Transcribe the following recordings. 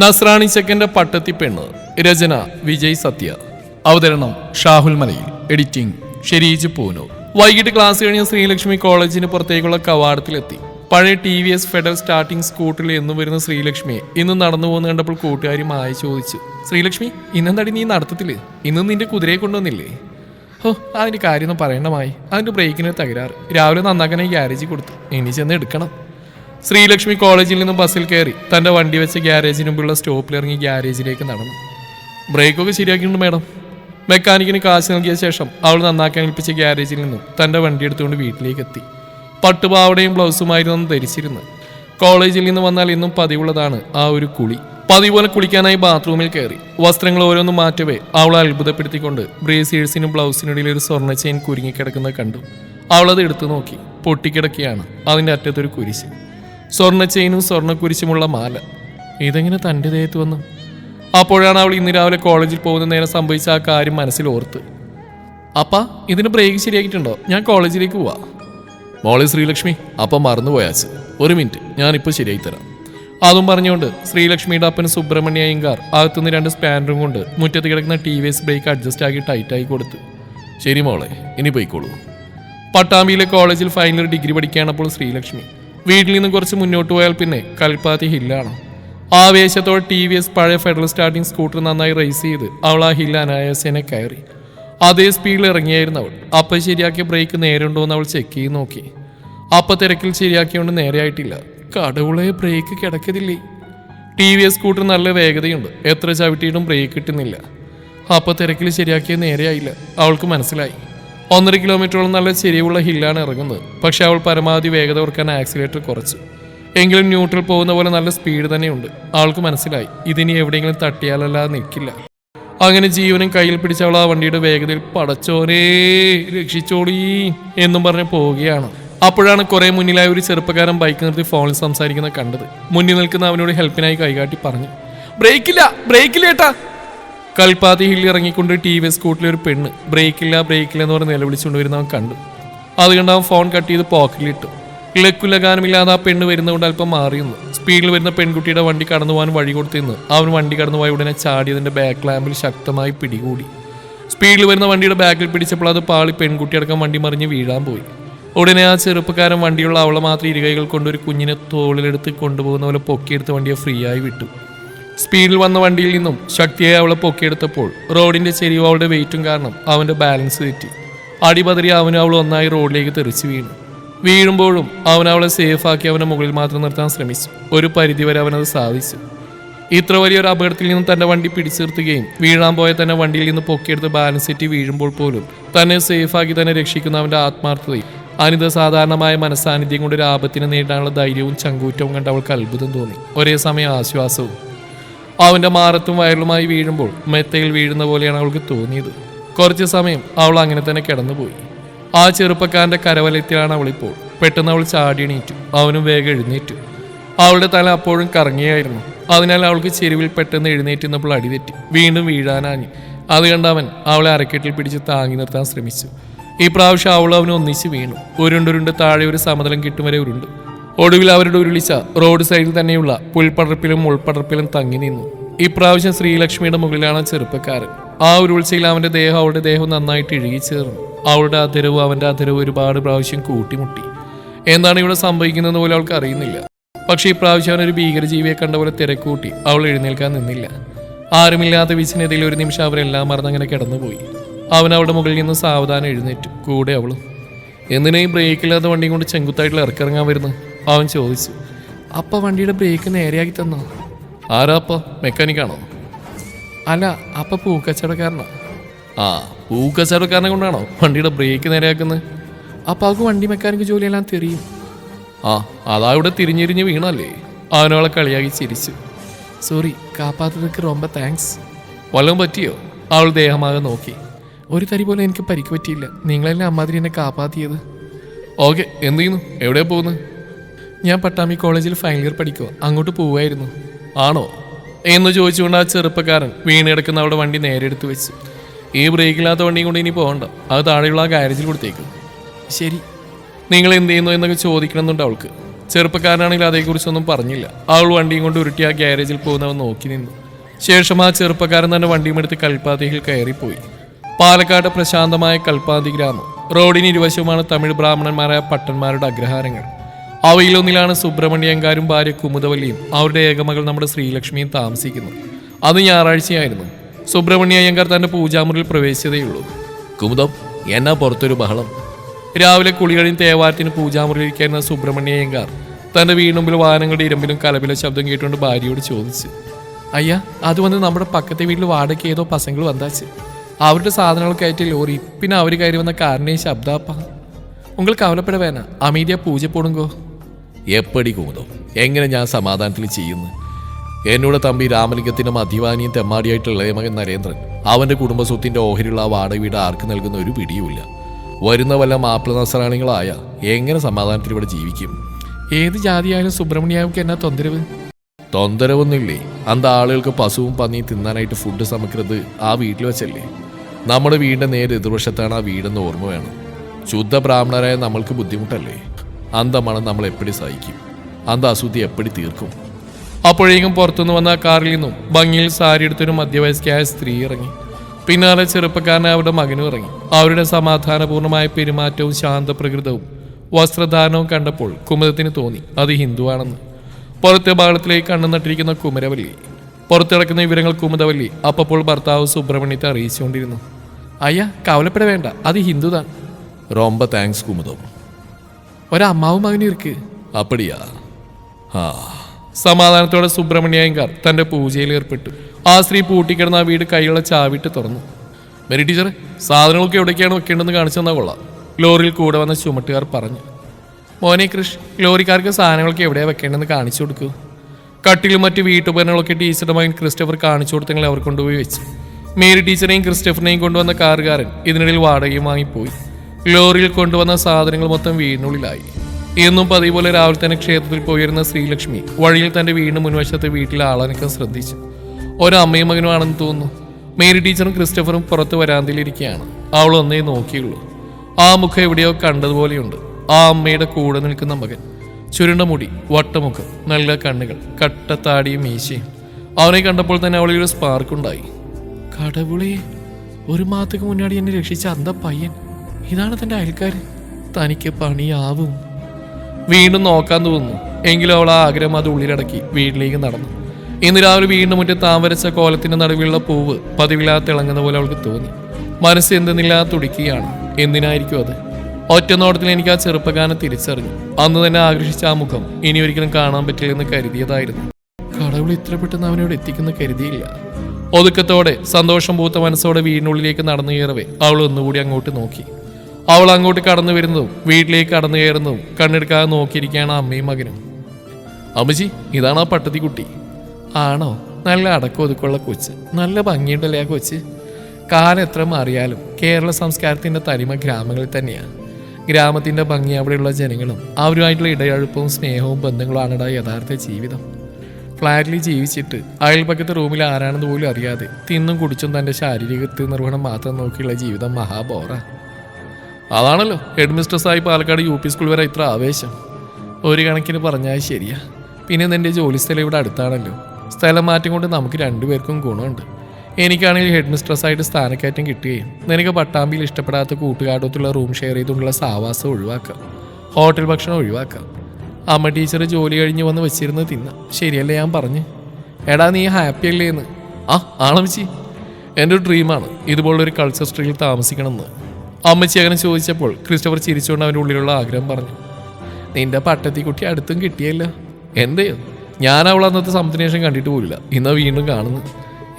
നസ്രാണി ചെക്കന്റെ പട്ടത്തി പെണ്ണ് രചന വിജയ് സത്യ. അവതരണം ഷാഹുൽ മലയിൽ. എഡിറ്റിംഗ് ഷെരീജ് പൂനൂർ. വൈകിട്ട് ക്ലാസ് കഴിഞ്ഞ ശ്രീലക്ഷ്മി കോളേജിന് പുറത്തേക്കുള്ള കവാടത്തിലെത്തി. പഴയ T V S federal starting സ്കൂട്ടിൽ എന്നും വരുന്ന ശ്രീലക്ഷ്മിയെ ഇന്ന് നടന്നു പോകുന്ന കണ്ടപ്പോൾ കൂട്ടുകാരി മായ ചോദിച്ചു ശ്രീലക്ഷ്മി ഇന്നെന്താടി നീ നടത്തത്തിൽ? ഇന്ന് നിന്റെ കുതിരയെ കൊണ്ടുവന്നില്ലേ? ഓ അതിന്റെ കാര്യമൊന്നും പറയണമായി അതിന്റെ ബ്രേക്കിന് തകരാറ്. രാവിലെ നന്നാക്കാനായി ഗ്യാരേജിൽ കൊടുത്തു. ഇനി ചെന്ന് എടുക്കണം. ശ്രീലക്ഷ്മി കോളേജിൽ നിന്ന് ബസ്സിൽ കയറി തന്റെ വണ്ടി വെച്ച ഗ്യാരേജിന് മുമ്പുള്ള സ്റ്റോപ്പിൽ ഇറങ്ങി ഗ്യാരേജിലേക്ക് നടന്നു. ബ്രേക്കൊക്കെ ശരിയാക്കിയിട്ടുണ്ട് മാഡം. മെക്കാനിക്കിന് കാശ് നൽകിയ ശേഷം അവൾ നന്നാക്കാൻ ഏൽപ്പിച്ച ഗ്യാരേജിൽ നിന്നും തന്റെ വണ്ടി എടുത്തുകൊണ്ട് വീട്ടിലേക്ക് എത്തി. പട്ടുപാവടയും ബ്ലൗസുമായിരുന്നു അന്ന് ധരിച്ചിരുന്നത്. കോളേജിൽ നിന്ന് വന്നാൽ ഇന്നും പതിവുള്ളതാണ് ആ ഒരു കുളി. പതിപോലെ കുളിക്കാനായി ബാത്റൂമിൽ കയറി. വസ്ത്രങ്ങൾ ഓരോന്നും മാറ്റവേ അവളെ അത്ഭുതപ്പെടുത്തിക്കൊണ്ട് ബ്രേസിയേഴ്സിനും ബ്ലൗസിനിടയിൽ ഒരു സ്വർണ ചെയിൻ കുരുങ്ങിക്കിടക്കുന്നത് കണ്ടു. അവളത് എടുത്തു നോക്കി. പൊട്ടിക്കിടക്കുകയാണ് അതിന്റെ അറ്റത്തൊരു കുരിശ്. സ്വർണ ചെയിനും സ്വർണക്കുരിശുമുള്ള മാല. ഇതെങ്ങനെ തന്റെ ദേഹത്ത് വന്നു? അപ്പോഴാണ് അവൾ ഇന്ന് രാവിലെ കോളേജിൽ പോകുന്ന നേരം സംഭവിച്ച ആ കാര്യം മനസ്സിൽ ഓർത്ത്. അപ്പ ഇതിന് ബ്രേക്ക് ശരിയാക്കിയിട്ടുണ്ടോ? ഞാൻ കോളേജിലേക്ക് പോവാ. മോളെ ശ്രീലക്ഷ്മി അപ്പം മറന്നുപോയാച്ച്. ഒരു മിനിറ്റ് ഞാനിപ്പോൾ ശരിയായി തരാം. അതും പറഞ്ഞുകൊണ്ട് ശ്രീലക്ഷ്മിയുടെ അപ്പൻ സുബ്രഹ്മണ്യ അയ്യങ്കാർ അകത്തുനിന്ന് രണ്ട് സ്പാനറും കൊണ്ട് മുറ്റത്ത് കിടക്കുന്ന T V S brake adjust ആക്കി ടൈറ്റായി കൊടുത്തു. ശരി മോളെ ഇനി പോയിക്കോളൂ. പട്ടാമ്പിയിലെ കോളേജിൽ ഫൈനൽ ഡിഗ്രി പഠിക്കുകയാണപ്പോൾ ശ്രീലക്ഷ്മി. വീട്ടിൽ നിന്ന് കുറച്ച് മുന്നോട്ട് പോയാൽ പിന്നെ കൽപ്പാത്തി ഹില്ലാണ്. ആവേശത്തോടെ ടി വി എസ് പഴയ ഫെഡറൽ സ്റ്റാർട്ടിംഗ് സ്കൂട്ടർ നന്നായി റേസ് ചെയ്ത് അവൾ ആ ഹില്ല് അനായാസേനെ കയറി. അതേ സ്പീഡിൽ ഇറങ്ങിയായിരുന്നു അവൾ. അപ്പം ശരിയാക്കിയ ബ്രേക്ക് നേരുണ്ടോ എന്ന് അവൾ ചെക്ക് ചെയ്ത് നോക്കി. അപ്പം തിരക്കിൽ ശരിയാക്കിയോണ്ട് നേരെയായിട്ടില്ല കടവുളെ ബ്രേക്ക് കിടക്കതില്ലേ? ടി വി എസ് സ്കൂട്ടർ നല്ല വേഗതയുണ്ട്. എത്ര ചവിട്ടിയിട്ടും ബ്രേക്ക് കിട്ടുന്നില്ല. അപ്പം തിരക്കിൽ ശരിയാക്കിയത് നേരെയായില്ല അവൾക്ക് മനസ്സിലായി. ഒന്നര കിലോമീറ്ററോളം നല്ല ചെരിവുള്ള ഹില്ലാണ് ഇറങ്ങുന്നത്. പക്ഷെ അവൾ പരമാവധി വേഗത ഓർക്കാൻ ആക്സിലേറ്റർ കുറച്ചു. എങ്കിലും ന്യൂട്രൽ പോകുന്ന പോലെ നല്ല സ്പീഡ് തന്നെയുണ്ട്. അവൾക്ക് മനസ്സിലായി ഇതിനി എവിടെയെങ്കിലും തട്ടിയാലല്ലാതെ നിൽക്കില്ല. അങ്ങനെ ജീവനും കയ്യിൽ പിടിച്ച അവൾ ആ വണ്ടിയുടെ വേഗതയിൽ പടച്ചോരേ രക്ഷിച്ചോളീ എന്നും പറഞ്ഞ് പോവുകയാണ്. അപ്പോഴാണ് കുറെ മുന്നിലായ ഒരു ചെറുപ്പക്കാരൻ ബൈക്ക് നിർത്തി ഫോണിൽ സംസാരിക്കുന്നത് കണ്ടത്. മുന്നിൽ നിൽക്കുന്ന അവനോട് ഹെൽപ്പിനായി കൈകാട്ടി പറഞ്ഞു ബ്രേക്കില്ല ബ്രേക്കില്ല ഏട്ടാ. കൽപ്പാത്തി ഹില്ലിൽ ഇറങ്ങിക്കൊണ്ട് ടി വി സ്കൂട്ടിലെ ഒരു പെണ്ണ് ബ്രേക്കില്ല ബ്രേക്കില്ല എന്ന് പറഞ്ഞ് നിലവിളിച്ചുകൊണ്ട് വരുന്ന അവൻ കണ്ടു. അതുകൊണ്ട് കണ്ട് അവൻ ഫോൺ കട്ട് ചെയ്ത് പോക്കറ്റിലിട്ടു ഇളക്കുലഗാനമില്ലാതെ ആ പെണ്ണ് വരുന്നതുകൊണ്ട് അല്പം മാറിയുന്നു സ്പീഡിൽ വരുന്ന പെൺകുട്ടിയുടെ വണ്ടി കടന്നു പോകാൻ വഴി കൊടുത്തിരുന്നു അവൻ വണ്ടി കടന്നു പോയ ഉടനെ ചാടിയതിന്റെ ബാക്ക് ലാമ്പിൽ ശക്തമായി പിടികൂടി. സ്പീഡിൽ വരുന്ന വണ്ടിയുടെ ബാക്കിൽ പിടിച്ചപ്പോൾ അത് പാളി പെൺകുട്ടിയടക്കം വണ്ടി മറിഞ്ഞ് വീഴാൻ പോയി. ഉടനെ ആ ചെറുപ്പക്കാരൻ വണ്ടിയുള്ള അവളെ മാത്രം ഇരുകൈകൾ കൊണ്ട് ഒരു കുഞ്ഞിനെ തോളിലെടുത്ത് കൊണ്ടുപോകുന്ന പോലെ പൊക്കിയെടുത്ത് വണ്ടിയെ ഫ്രീ ആയി വിട്ടു. സ്പീഡിൽ വന്ന വണ്ടിയിൽ നിന്നും ശക്തിയായി അവളെ പൊക്കിയെടുത്തപ്പോൾ റോഡിന്റെ ചെരിവ് അവളുടെ വെയിറ്റും കാരണം അവന്റെ ബാലൻസ് തെറ്റി. അടിപതറി അവനും അവൾ ഒന്നായി റോഡിലേക്ക് തെറിച്ചു വീണു. വീഴുമ്പോഴും അവൻ അവളെ സേഫാക്കി അവനെ മുകളിൽ മാത്രം നിർത്താൻ ശ്രമിച്ചു. ഒരു പരിധിവരെ അവനത് സാധിച്ചു. ഇത്ര വലിയൊരു അപകടത്തിൽ നിന്നും തന്റെ വണ്ടി പിടിച്ചു നിർത്തുകയും വീഴാൻ പോയ തന്നെ വണ്ടിയിൽ നിന്ന് പൊക്കിയെടുത്ത് ബാലൻസ് തെറ്റി വീഴുമ്പോൾ പോലും തന്നെ സേഫാക്കി തന്നെ രക്ഷിക്കുന്ന അവന്റെ ആത്മാർത്ഥതയും അനിത സാധാരണമായ മനസ്സാന്നിധ്യം കൊണ്ട് ഒരു ആപത്തിനെ നേരിടാനുള്ള ധൈര്യവും ചങ്കൂറ്റവും കണ്ട് അവൾക്ക് അത്ഭുതം തോന്നി. ഒരേ സമയം ആശ്വാസവും അവന്റെ മാറത്തും വയറിലുമായി വീഴുമ്പോൾ മെത്തയിൽ വീഴുന്ന പോലെയാണ് അവൾക്ക് തോന്നിയത്. കുറച്ച് സമയം അവൾ അങ്ങനെ തന്നെ കിടന്നുപോയി. ആ ചെറുപ്പക്കാരന്റെ കരവലയത്തിലാണ് അവളിപ്പോൾ. പെട്ടെന്ന് അവൾ ചാടിയണീറ്റു അവനും വേഗം എഴുന്നേറ്റു. അവളുടെ തല അപ്പോഴും കറങ്ങിയായിരുന്നു. അതിനാൽ അവൾക്ക് ചെരുവിൽ പെട്ടെന്ന് എഴുന്നേറ്റുന്നപ്പോൾ അടിതെറ്റി വീണ്ടും വീഴാനാഞ്ഞു. അത് കണ്ട് അവൻ അവളെ അരക്കെട്ടിൽ പിടിച്ച് താങ്ങി നിർത്താൻ ശ്രമിച്ചു. ഈ പ്രാവശ്യം അവൾ അവന് ഒന്നിച്ച് വീണു. ഉരുണ്ടുരുണ്ട് താഴെ ഒരു സമതലം കിട്ടും വരെ ഉരുണ്ടു. ഒടുവിൽ അവരുടെ ഉരുളിച്ച റോഡ് സൈഡിൽ തന്നെയുള്ള പുൽപ്പടർപ്പിലും ഉൾപ്പടർപ്പിലും തങ്ങി നിന്നു. ഇപ്രാവശ്യം ശ്രീലക്ഷ്മിയുടെ മുകളിലാണ് ചെറുപ്പക്കാരൻ. ആ ഉരുൾച്ചയിൽ അവന്റെ ദേഹം അവളുടെ ദേഹം നന്നായിട്ട് ഇഴുകി ചേർന്നു. അവളുടെ അധരവും അവന്റെ അധരവും ഒരുപാട് പ്രാവശ്യം കൂട്ടിമുട്ടി. എന്താണ് ഇവിടെ സംഭവിക്കുന്നത് പോലും അവൾക്ക് അറിയുന്നില്ല. പക്ഷേ ഇപ്രാവശ്യം അവനൊരു ഭീകരജീവിയെ കണ്ട പോലെ തിരക്കൂട്ടി. അവൾ എഴുന്നേൽക്കാൻ നിന്നില്ല. ആരുമില്ലാത്ത വിച്ഛിന്നതയിൽ ഒരു നിമിഷം അവരെല്ലാം മറന്നങ്ങനെ കിടന്നുപോയി. അവൻ അവളുടെ മുകളിൽ നിന്ന് സാവധാനം എഴുന്നേറ്റു. കൂടെ അവളും എന്തിനാ ഈ ബ്രേക്കില്ലാത്ത വണ്ടിയും കൊണ്ട് ചെങ്കുത്തായിട്ടുള്ള ഇറക്കിറങ്ങാൻ വരുന്നു അവൻ ചോദിച്ചു അപ്പ വണ്ടിയുടെ ബ്രേക്ക് നേരെയാക്കി തന്നോ? ആരാ അപ്പ? മെക്കാനിക്കാണോ അല്ല അപ്പ പൂക്കച്ചവടക്കാരനാ. ആ പൂക്കച്ചവടക്കാരനെ കൊണ്ടാണോ വണ്ടിയുടെ ബ്രേക്ക് നേരെയാക്കുന്നത് അപ്പ അവക്ക് വണ്ടി മെക്കാനിക്ക് ജോലിയെല്ലാം തെറിയും. ആ അതാ ഇവിടെ തിരിഞ്ഞിരിഞ്ഞ് വീണല്ലേ അവനോളെ കളിയാക്കി ചിരിച്ചു. സോറി കാപ്പാത്തതൊക്കെ റൊമ്പ താങ്ക്സ് വല്ലതും പറ്റിയോ? അവൾ ദേഹമാകെ നോക്കി. ഒരു തരി പോലും എനിക്ക് പരിക്ക് പറ്റിയില്ല. നിങ്ങളെല്ലാം അമ്മാതിരി എന്നെ കാപ്പാത്തിയത്? ഓക്കെ എന്ത് ചെയ്യുന്നു? എവിടെയാണ് പോകുന്നത്? ഞാൻ പട്ടാമി കോളേജിൽ ഫൈനൽ ഇയർ പഠിക്കുക അങ്ങോട്ട് പോവുമായിരുന്നു ആണോ? എന്ന് ചോദിച്ചുകൊണ്ട് ആ ചെറുപ്പക്കാരൻ വീണ് കിടക്കുന്ന അവിടെ വണ്ടി നേരെ എടുത്തു വെച്ചു. ഈ ബ്രേക്കില്ലാത്ത വണ്ടിയും കൊണ്ട് ഇനി പോകണ്ട. അത് താഴെയുള്ള ആ ഗാരേജിൽ കൊടുത്തേക്കും. ശരി. നിങ്ങൾ എന്ത് ചെയ്യുന്നു എന്നൊക്കെ ചോദിക്കണമെന്നുണ്ട് അവൾക്ക്. ചെറുപ്പക്കാരനാണെങ്കിൽ അതേക്കുറിച്ചൊന്നും പറഞ്ഞില്ല. അവൾ വണ്ടിയും കൊണ്ട് ഉരുട്ടി ആ ഗ്യാരേജിൽ പോകുന്നവൻ നോക്കി നിന്നു. ശേഷം ആ ചെറുപ്പക്കാരൻ തന്നെ വണ്ടിയും എടുത്ത് കൽപ്പാതിയിൽ കയറിപ്പോയി. പാലക്കാട് പ്രശാന്തമായ കൽപ്പാതി ഗ്രാമം. റോഡിന് ഇരുവശവുമാണ് തമിഴ് ബ്രാഹ്മണന്മാരായ പട്ടന്മാരുടെ അഗ്രഹാരങ്ങൾ. അവയിലൊന്നിലാണ് സുബ്രഹ്മണ്യങ്കാരും ഭാര്യ കുമുദവല്ലിയും. അവരുടെ ഏകമകൾ നമ്മുടെ ശ്രീലക്ഷ്മിയും താമസിക്കുന്നത് അത് ഞായറാഴ്ചയായിരുന്നു. സുബ്രഹ്മണ്യ അയ്യങ്കാർ തന്റെ പൂജാമുറിയിൽ പ്രവേശിച്ചതേയുള്ളൂ. കുമുദം എന്നാ പുറത്തൊരു ബഹളം? രാവിലെ കുളികളിൽ തേവാരത്തിന് പൂജാമുറിയിലിരിക്കുന്ന സുബ്രഹ്മണ്യ അയ്യങ്കാർ തന്റെ വീടിനുമ്പിൽ വാഹനങ്ങളുടെ ഇരമ്പിലും കലപില ശബ്ദം കേട്ടുകൊണ്ട് ഭാര്യയോട് ചോദിച്ചു. അയ്യ അത് വന്ന് നമ്മുടെ പക്കത്തെ വീട്ടിൽ വാടക ഏതോ പസങ്ങൾ വന്നാച്ച് അവരുടെ സാധനങ്ങൾ കയറ്റി ലോറി. പിന്നെ അവർ കയറി വന്ന കാരണേ ശബ്ദാപ്പ. ഉങ്ങൾ കവലപ്പെട വേണ അമീതിയ പൂജ പോടുങ്കോ? എപ്പടി കുമുദം എങ്ങനെ ഞാൻ സമാധാനത്തിൽ ചെയ്യുന്നു? എന്നോട് തമ്പി രാമലിംഗത്തിനും അധിവാനിയും തെമ്മാടിയായിട്ടുള്ള മകൻ നരേന്ദ്രൻ അവന്റെ കുടുംബസ്വത്തിന്റെ ഓഹരിയുള്ള ആ വാടക വീട് ആർക്ക് നൽകുന്ന ഒരു പിടിയുമില്ല. വരുന്ന വല്ല മാപ്പിള നസറാണികളായ എങ്ങനെ സമാധാനത്തിൽ ഇവിടെ ജീവിക്കും? ഏത് ജാതിയായാലും സുബ്രഹ്മണ്യാവുക്ക് എന്നാ തൊന്തരവ്? തൊന്തരവൊന്നുമില്ലേ? അന്ത ആളുകൾക്ക് പശുവും പന്നിയും തിന്നാനായിട്ട് ഫുഡ് സമക്കുന്നത് ആ വീട്ടിൽ വെച്ചല്ലേ? നമ്മുടെ വീടിന്റെ നേരെ എതിർവശത്താണ് ആ വീടെന്ന് ഓർമ്മ വേണം. ശുദ്ധ ബ്രാഹ്മണരായ നമ്മൾക്ക് ബുദ്ധിമുട്ടല്ലേ? അന്തമാണ് നമ്മൾ എപ്പോഴും സഹിക്കും. അന്ത അസുതി എപ്പോഴും തീർക്കും. അപ്പോഴേക്കും പുറത്തുനിന്ന് വന്ന കാറിൽ നിന്നും ഭംഗിയിൽ സാരി എടുത്തൊരു മധ്യവയസ്കയായ സ്ത്രീ ഇറങ്ങി. പിന്നാലെ ചെറുപ്പക്കാരനായ അവരുടെ മകനും ഇറങ്ങി. അവരുടെ സമാധാനപൂർണമായ പെരുമാറ്റവും ശാന്തപ്രകൃതവും വസ്ത്രധാരണവും കണ്ടപ്പോൾ കുമുദത്തിന് തോന്നി അത് ഹിന്ദുവാണെന്ന്. പുറത്തെ ഭാഗത്തിലേക്ക് കണ്ണു നട്ടിരിക്കുന്ന കുമരവല്ലി. പുറത്തിറക്കുന്ന വിവരങ്ങൾ കുമുദവല്ലി അപ്പപ്പോൾ ഭർത്താവ് സുബ്രഹ്മണ്യത്തെ അറിയിച്ചുകൊണ്ടിരുന്നു. അയ്യ കവലപ്പെട വേണ്ട. അത് ഹിന്ദുതാണ്. റോംബ താങ്ക്സ് കുമുദവും ഒരമ്മാവും മകനും ഇരിക്ക്. അപ്പടിയാ. ആ സമാധാനത്തോടെ സുബ്രഹ്മണ്യങ്കാർ തന്റെ പൂജയിൽ ഏർപ്പെട്ടു. ആ സ്ത്രീ പൂട്ടിക്കിടന്ന ആ വീട് കൈയുള്ള ചാവിട്ട് തുറന്നു. മെരി ടീച്ചർ സാധനങ്ങളൊക്കെ എവിടേക്കാണ് വെക്കേണ്ടതെന്ന് കാണിച്ചു തന്നാൽ കൊള്ളാം ലോറിയിൽ കൂടെ വന്ന ചുമട്ടുകാർ പറഞ്ഞു. മോനെ കൃഷ് ലോറിക്കാർക്ക് സാധനങ്ങളൊക്കെ എവിടെയാ വെക്കേണ്ടതെന്ന് കാണിച്ചു കൊടുക്കൂ. കട്ടിലും മറ്റ് വീട്ടുപകരണങ്ങളൊക്കെ ടീച്ചറുടെ മകൻ ക്രിസ്റ്റഫർ കാണിച്ചു കൊടുത്തെങ്കിൽ അവർ കൊണ്ടുപോയി വെച്ചു. മേരി ടീച്ചറെയും ക്രിസ്റ്റഫറിനെയും കൊണ്ടുവന്ന കാറുകാരൻ ഇതിനിടയിൽ വാടകയും വാങ്ങിപ്പോയി. ലോറിയിൽ കൊണ്ടുവന്ന സാധനങ്ങൾ മൊത്തം വീടിനുള്ളിലായി. എന്നും പതിപോലെ പോലെ രാവിലെ തന്നെ ക്ഷേത്രത്തിൽ പോയിരുന്ന ശ്രീലക്ഷ്മി വഴിയിൽ തന്റെ വീടിന് മുൻവശത്തെ വീട്ടിലെ ആളനക്കം ശ്രദ്ധിച്ചു. ഒരമ്മയും മകനുമാണെന്ന് തോന്നുന്നു. മേരി ടീച്ചറും ക്രിസ്റ്റഫറും പുറത്ത് വരാന്തിലിരിക്കുകയാണ് അവൾ ഒന്നേ നോക്കിയുള്ളൂ. ആ മുഖം എവിടെയോ കണ്ടതുപോലെയുണ്ട്. ആ അമ്മയുടെ കൂടെ നിൽക്കുന്ന മകൻ. ചുരുണ്ട മുടി വട്ടമുഖം നല്ല കണ്ണുകൾ കട്ടത്താടിയും മീശയും. അവനെ കണ്ടപ്പോൾ തന്നെ അവളിൽ ഒരു സ്പാർക്കുണ്ടായി കടവുളെ ഒരു മാസത്തേക്ക് മുന്നാടി എന്നെ രക്ഷിച്ച അന്ത പയ്യൻ. ഇതാണ് തന്റെ അയൽക്കാരൻ തനിക്ക് പണിയാവും. വീണ്ടും നോക്കാൻ തോന്നുന്നു. എങ്കിലും അവൾ ആഗ്രഹം അത് ഉള്ളിലടക്കി വീട്ടിലേക്ക് നടന്നു. ഇന്ന് രാവിലെ വീണ്ടും മുറ്റേ താമരച്ച കോലത്തിന്റെ നടുവിലുള്ള പൂവ് പതിവില്ലാതെ തിളങ്ങുന്ന പോലെ അവൾക്ക് തോന്നി. മനസ്സ് എന്തെന്നില്ലാതെ തുടിക്കുകയാണ്. എന്തിനായിരിക്കും അത്? ഒറ്റ നോട്ടത്തിൽ എനിക്ക് ആ ചെറുപ്പക്കാരനെ തിരിച്ചറിഞ്ഞു. അന്ന് തന്നെ ആകർഷിച്ച ആ മുഖം ഇനി ഒരിക്കലും കാണാൻ പറ്റില്ലെന്ന് കരുതിയതായിരുന്നു. കടവുൾ ഇത്ര പെട്ടെന്ന് അവനോട് എത്തിക്കുന്ന കരുതിയില്ല. ഒതുക്കത്തോടെ സന്തോഷം പൂത്ത മനസ്സോടെ വീടിനുള്ളിലേക്ക് നടന്നു കയറവേ അവൾ ഒന്നുകൂടി അങ്ങോട്ട് നോക്കി. അവൾ അങ്ങോട്ട് കടന്നു വരുന്നതും വീട്ടിലേക്ക് കടന്നു കയറുന്നതും കണ്ണെടുക്കാതെ നോക്കിയിരിക്കുകയാണ് അമ്മയും മകനും. അമ്മജി ഇതാണ് ആ പട്ടത്തി കുട്ടി. ആണോ? നല്ല അടക്കം ഒതുക്കുള്ള കൊച്ച്. നല്ല ഭംഗിയുണ്ടല്ലേ ആ കൊച്ച്? കാലം എത്ര മാറിയാലും കേരള സംസ്കാരത്തിന്റെ തനിമ ഗ്രാമങ്ങളിൽ തന്നെയാണ് ഗ്രാമത്തിന്റെ ഭംഗി അവിടെയുള്ള ജനങ്ങളും അവരുമായിട്ടുള്ള ഇടയഴുപ്പവും സ്നേഹവും ബന്ധങ്ങളുമാണിടാ യഥാർത്ഥ ജീവിതം. ഫ്ലാറ്റിൽ ജീവിച്ചിട്ട് അയൽപക്കത്തെ റൂമിൽ ആരാണെന്ന് പോലും അറിയാതെ തിന്നും കുടിച്ചും തന്റെ ശാരീരിക നിർവഹണം മാത്രം നോക്കിയുള്ള ജീവിതം മഹാബോറ. അതാണല്ലോ. ഹെഡ് മിസ്ട്രസ്സായി പാലക്കാട് യു പി സ്കൂൾ വരെ ഇത്ര ആവേശം. ഒരു കണക്കിന് പറഞ്ഞാൽ ശരിയാ. പിന്നെ നിന്റെ ജോലി സ്ഥലം ഇവിടെ അടുത്താണല്ലോ. സ്ഥലം മാറ്റം കൊണ്ട് നമുക്ക് രണ്ടുപേർക്കും ഗുണമുണ്ട്. എനിക്കാണെങ്കിൽ ഹെഡ് മിസ്ട്രസ്സായിട്ട് സ്ഥാനക്കയറ്റം കിട്ടുകയും നിനക്ക് പട്ടാമ്പിയിൽ ഇഷ്ടപ്പെടാത്ത കൂട്ടുകാട്ടത്തുള്ള റൂം ഷെയർ ചെയ്തുകൊണ്ടുള്ള സാവാസം ഒഴിവാക്കാം. ഹോട്ടൽ ഭക്ഷണം ഒഴിവാക്കാം. അമ്മ ടീച്ചർ ജോലി കഴിഞ്ഞ് വന്ന് വെച്ചിരുന്ന് തിന്നാം. ശരിയല്ലേ ഞാൻ പറഞ്ഞ്? എടാ നീ ഹാപ്പി അല്ലേ എന്ന് ആ ആണമ്മച്ചി എന്റെ ഒരു ഡ്രീമാണ്. ഇതുപോലൊരു കൾച്ചർ സ്ട്രീറ്റിൽ താമസിക്കണമെന്ന്. അമ്മച്ചി അങ്ങനെ ചോദിച്ചപ്പോൾ ക്രിസ്റ്റഫർ ചിരിച്ചുകൊണ്ട് അവന്റെ ഉള്ളിലുള്ള ആഗ്രഹം പറഞ്ഞു നിന്റെ പട്ടത്തിക്കുട്ടി അടുത്തും കിട്ടിയല്ലോ. എന്തേ? ഞാൻ അവൾ അന്നത്തെ സംതിനേഷം കണ്ടിട്ട് പോലില്ല ഇന്ന് വീണ്ടും കാണുന്നു.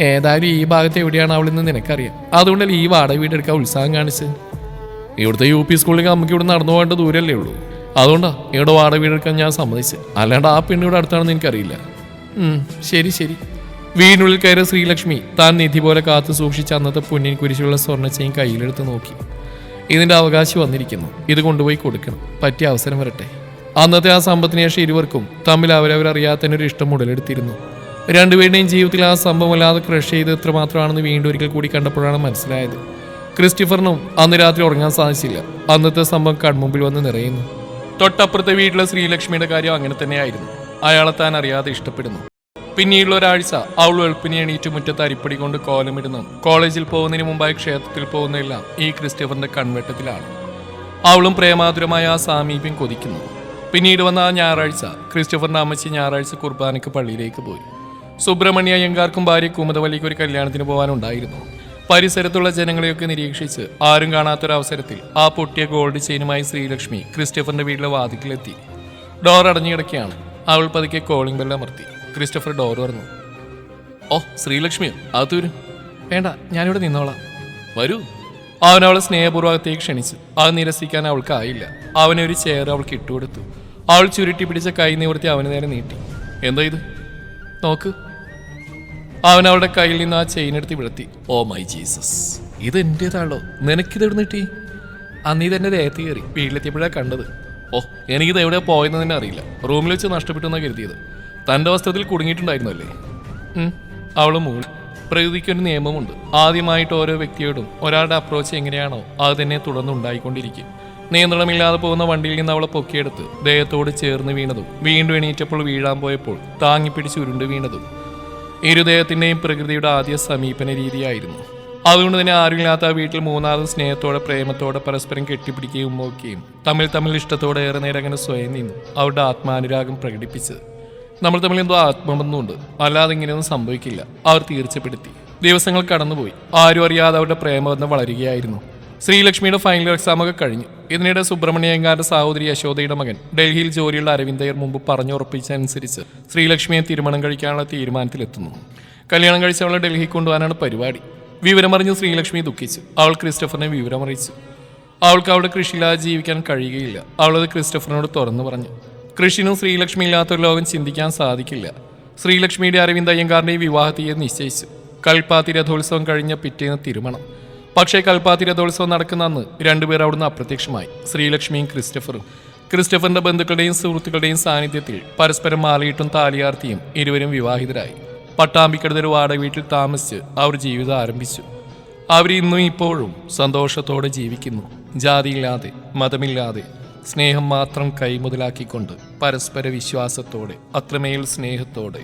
ഏതായാലും ഈ ഭാഗത്ത് എവിടെയാണ് അവളെന്ന് നിനക്കറിയാം. അതുകൊണ്ടല്ലേ ഈ വാടക വീടെടുക്കാൻ ഉത്സാഹം കാണിച്ച് ഇവിടുത്തെ യു പി സ്കൂളിലേക്ക് നമുക്ക് ഇവിടെ നടന്നു പോകേണ്ട ദൂരല്ലേ ഉള്ളൂ. അതുകൊണ്ടാ ഇവിടെ വാടക വീടെടുക്കാൻ ഞാൻ സമ്മതിച്ചു അല്ലാണ്ട് ആ പെണ്ണ് ഇവിടെ അടുത്താണെന്ന് എനിക്കറിയില്ല. ശരി ശരി. വീടിനുള്ളിൽ കയറിയ ശ്രീലക്ഷ്മി താൻ നിധി പോലെ കാത്തു സൂക്ഷിച്ച അന്നത്തെ പൊന്നിൻ കുരിശുള്ള സ്വർണച്ചയും കയ്യിലെടുത്ത് നോക്കി. ഇതിന്റെ അവകാശം വന്നിരിക്കുന്നു. ഇത് കൊണ്ടുപോയി കൊടുക്കണം. പറ്റിയ അവസരം വരട്ടെ. അന്നത്തെ ആ സമ്പത്തിന് ശേഷം ഇരുവർക്കും തമ്മിൽ അവരവരറിയാത്തതിനൊരു ഇഷ്ടം ഉടലെടുത്തിരുന്നു. രണ്ടുപേരുടെയും ജീവിതത്തിൽ ആ സംഭവം അല്ലാതെ ക്രഷ് ചെയ്ത് എത്രമാത്രമാണെന്ന് വീണ്ടും ഒരിക്കൽ കൂടി കണ്ടപ്പോഴാണ് മനസ്സിലായത്. ക്രിസ്റ്റഫറിനും അന്ന് രാത്രി ഉറങ്ങാൻ സാധിച്ചില്ല. അന്നത്തെ സംഭവം കൺമുമ്പിൽ വന്ന് നിറയുന്നു. തൊട്ടപ്പുറത്തെ വീട്ടിലെ ശ്രീലക്ഷ്മിയുടെ കാര്യം അങ്ങനെ തന്നെയായിരുന്നു. അയാളെ താൻ അറിയാതെ ഇഷ്ടപ്പെടുന്നു. പിന്നീടുള്ള ഒരാഴ്ച അവൾ വെളുപ്പിനെ എണീറ്റ് മുറ്റത്ത് അരിപ്പടി കൊണ്ട് കോലമിടുന്നു. കോളേജിൽ പോകുന്നതിന് മുമ്പായി ക്ഷേത്രത്തിൽ പോകുന്നതെല്ലാം ഈ ക്രിസ്റ്റഫറിന്റെ കൺവെട്ടത്തിലാണ്. അവളും പ്രേമാതുരമായ ആ സാമീപ്യം കൊതിക്കുന്നു. പിന്നീട് വന്ന ആ ഞായറാഴ്ച ക്രിസ്റ്റഫറിന്റെ അമ്മച്ചി ഞായറാഴ്ച കുർബാനയ്ക്ക് പള്ളിയിലേക്ക് പോയി. സുബ്രഹ്മണ്യ അയ്യങ്കാർക്കും ഭാര്യ കുമുദവല്ലിക്ക് ഒരു കല്യാണത്തിന് പോകാനുണ്ടായിരുന്നു. പരിസരത്തുള്ള ജനങ്ങളെയൊക്കെ നിരീക്ഷിച്ച് ആരും കാണാത്തൊരവസരത്തിൽ ആ പൊട്ടിയ ഗോൾഡ് ചെയിനുമായി ശ്രീലക്ഷ്മി ക്രിസ്റ്റഫറിന്റെ വീട്ടിലെ വാതിക്കിലെത്തി. ഡോർ അടഞ്ഞു കിടക്കുകയാണ് അവൾ പതുക്കെ കോളിംഗ് ബെല്ല് അമർത്തി. ക്രിസ്റ്റഫർ ഡോർ തുറന്നു. ഓ ശ്രീലക്ഷ്മിയോ? അകത്ത് വരും. വേണ്ട ഞാനിവിടെ നിന്നോളാം. വരൂ. അവൻ അവളെ സ്നേഹപൂർവകത്തേക്ക് ക്ഷണിച്ചു. അത് നിരസിക്കാൻ അവൾക്കായില്ല. അവനെ ഒരു ചെയർ അവൾക്ക് ഇട്ടുകൊടുത്തു അവൾ ചുരുട്ടി പിടിച്ച കൈ നിവർത്തി അവന് നേരെ നീട്ടി. എന്താ ഇത്? നോക്ക്. അവൻ അവളുടെ കയ്യിൽ നിന്ന് ആ ചെയിൻ എടുത്ത് വിളത്തി ഓ മൈ ജീസസ്. ഇത് എന്റേതാണല്ലോ. നിനക്കിത് എവിടെ കിട്ടി? അന്ന് തന്നെ ദേഹത്ത് കയറി വീട്ടിലെത്തിയപ്പോഴാണ് കണ്ടത്. ഓ എനിക്കിത് എവിടെ പോയെന്ന് തന്നെ അറിയില്ല. റൂമിൽ വെച്ച് നഷ്ടപ്പെട്ടു എന്നാണ് കരുതിയത്. തന്റെ വസ്ത്രത്തിൽ കുടുങ്ങിയിട്ടുണ്ടായിരുന്നല്ലേ? ഉം, അവൾ മൂളി പ്രകൃതിക്ക് ഒരു നിയമമുണ്ട്. ആദ്യമായിട്ട് ഓരോ വ്യക്തിയോടും ഒരാളുടെ അപ്രോച്ച് എങ്ങനെയാണോ അത് തന്നെ തുടർന്ന് ഉണ്ടായിക്കൊണ്ടിരിക്കും. നിയന്ത്രണമില്ലാതെ പോകുന്ന വണ്ടിയിൽ നിന്ന് അവളെ പൊക്കിയെടുത്ത് ദേഹത്തോട് ചേർന്ന് വീണതും വീണ്ടും എണീറ്റപ്പോൾ വീഴാൻ പോയപ്പോൾ താങ്ങിപ്പിടിച്ച് ഉരുണ്ട് വീണതും ഇരുദേഹത്തിന്റെയും പ്രകൃതിയുടെ ആദ്യ സമീപന രീതിയായിരുന്നു. അതുകൊണ്ട് തന്നെ ആരുമില്ലാത്ത ആ വീട്ടിൽ മൂന്നാമത് സ്നേഹത്തോടെ പ്രേമത്തോടെ പരസ്പരം കെട്ടിപ്പിടിക്കുകയും ഉമ്മോക്കുകയും തമ്മിൽ തമ്മിൽ ഇഷ്ടത്തോടെ ഏറെ നേരം അങ്ങനെ സ്വയം നിന്നു. അവരുടെ ആത്മാനുരാഗം പ്രകടിപ്പിച്ചത്. നമ്മൾ തമ്മിൽ എന്തോ ആത്മബന്ധമുണ്ട്. അല്ലാതെ ഇങ്ങനെയൊന്നും സംഭവിക്കില്ല. അവർ തീർച്ചപ്പെടുത്തി. ദിവസങ്ങൾ കടന്നുപോയി. ആരും അറിയാതെ അവരുടെ പ്രേമബന്ധം വളരുകയായിരുന്നു. ശ്രീലക്ഷ്മിയുടെ ഫൈനൽ എക്സാം ഒക്കെ കഴിഞ്ഞു. ഇതിനിടെ സുബ്രഹ്മണ്യങ്കാരുടെ സഹോദരി യശോദയുടെ മകൻ ഡൽഹിയിൽ ജോലിയുള്ള അരവിന്ദയർ മുമ്പ് പറഞ്ഞുറപ്പിച്ചനുസരിച്ച് ശ്രീലക്ഷ്മിയെ തീരുമാനം കഴിക്കാനുള്ള തീരുമാനത്തിലെത്തുന്നു. കല്യാണം കഴിച്ചവളെ ഡൽഹി കൊണ്ടുപോകാനാണ് പരിപാടി. വിവരമറിഞ്ഞ് ശ്രീലക്ഷ്മി ദുഃഖിച്ചു. അവൾ ക്രിസ്റ്റഫറിനെ വിവരമറിയിച്ചു. അവൾക്ക് അവളുടെ കൃഷിയില്ലാതെ ജീവിക്കാൻ കഴിയുകയില്ല. അവളത് ക്രിസ്റ്റഫറിനോട് തുറന്നു പറഞ്ഞു. കൃഷിനും ശ്രീലക്ഷ്മി ഇല്ലാത്തൊരു ലോകം ചിന്തിക്കാൻ സാധിക്കില്ല. ശ്രീലക്ഷ്മിയുടെ അരവിന്ദ് അയ്യങ്കാറിന്റെ വിവാഹ തീയതി നിശ്ചയിച്ചു. കൽപ്പാത്തി രഥോത്സവം കഴിഞ്ഞ പിറ്റേന്ന് തിരുമണം. പക്ഷേ കൽപ്പാത്തി രഥോത്സവം നടക്കുന്ന അന്ന് രണ്ടുപേർ അവിടുന്ന് അപ്രത്യക്ഷമായി. ശ്രീലക്ഷ്മിയും ക്രിസ്റ്റഫറും. ക്രിസ്റ്റഫറിന്റെ ബന്ധുക്കളുടെയും സുഹൃത്തുക്കളുടെയും സാന്നിധ്യത്തിൽ പരസ്പരം മാലയിട്ടും താലിയാർത്തിയും ഇരുവരും വിവാഹിതരായി. പട്ടാമ്പിക്കടുത്തൊരു വാടക വീട്ടിൽ താമസിച്ച് അവർ ജീവിതം ആരംഭിച്ചു. അവർ ഇന്നും ഇപ്പോഴും സന്തോഷത്തോടെ ജീവിക്കുന്നു. ജാതിയില്ലാതെ മതമില്ലാതെ സ്നേഹം മാത്രം കൈമുതലാക്കിക്കൊണ്ട് പരസ്പര വിശ്വാസത്തോടെ അത്രമേൽ സ്നേഹത്തോടെ